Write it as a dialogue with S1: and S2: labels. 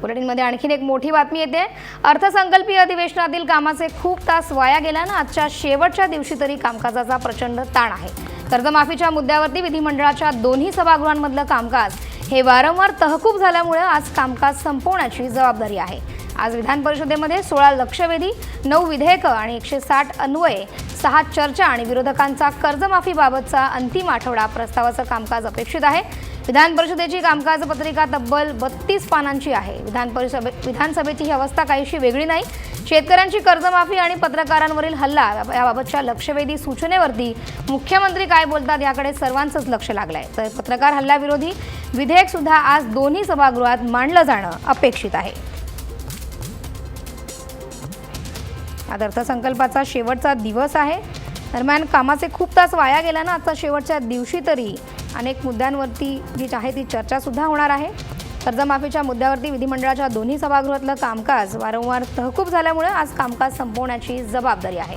S1: बुलेटिनमध्ये आणखीन एक मोठी बातमी येते. अर्थसंकल्पीय अधिवेशनातील कामाचे खूप तास वाया गेल्यानं आजच्या शेवटच्या दिवशी तरी कामकाजाचा प्रचंड ताण आहे. कर्जमाफीच्या मुद्द्यावरती विधिमंडळाच्या दोन्ही सभागृहांमधलं कामकाज हे वारंवार तहकूब झाल्यामुळे आज कामकाज संपवण्याची जबाबदारी आहे. आज विधान परिषदेमध्ये सोळा लक्षवेधी नऊ विधेयकं आणि एकशे साठ अन्वये सहा चर्चा आणि विरोधकांचा कर्जमाफीबाबतचा अंतिम आठवडा प्रस्तावाचं कामकाज अपेक्षित आहे. विधान परिषदेची कामकाज पत्रिका तब्बल बत्तीस पानांची आहे. विधान परिषदे विधानसभेची ही अवस्था काहीशी वेगळी नाही. शेतकऱ्यांची कर्जमाफी आणि पत्रकारांवरील हल्ला याबाबतच्या लक्षवेधी सूचनेवरती मुख्यमंत्री काय बोलतात याकडे सर्वांचंच लक्ष लागलं आहे तर पत्रकार हल्ल्याविरोधी विधेयकसुद्धा आज दोन्ही सभागृहात मांडलं जाणं अपेक्षित आहे. आज अर्थसंकल्पाचा शेवटचा दिवस आहे. दरम्यान कामाचे खूप तास वाया गेला ना आजचा शेवटच्या दिवशी तरी अनेक मुद्द्यांवरती जी आहे ती चर्चासुद्धा होणार आहे. कर्जमाफीच्या मुद्द्यावरती विधिमंडळाच्या दोन्ही सभागृहातलं कामकाज वारंवार तहकूब झाल्यामुळे आज कामकाज संपवण्याची जबाबदारी आहे.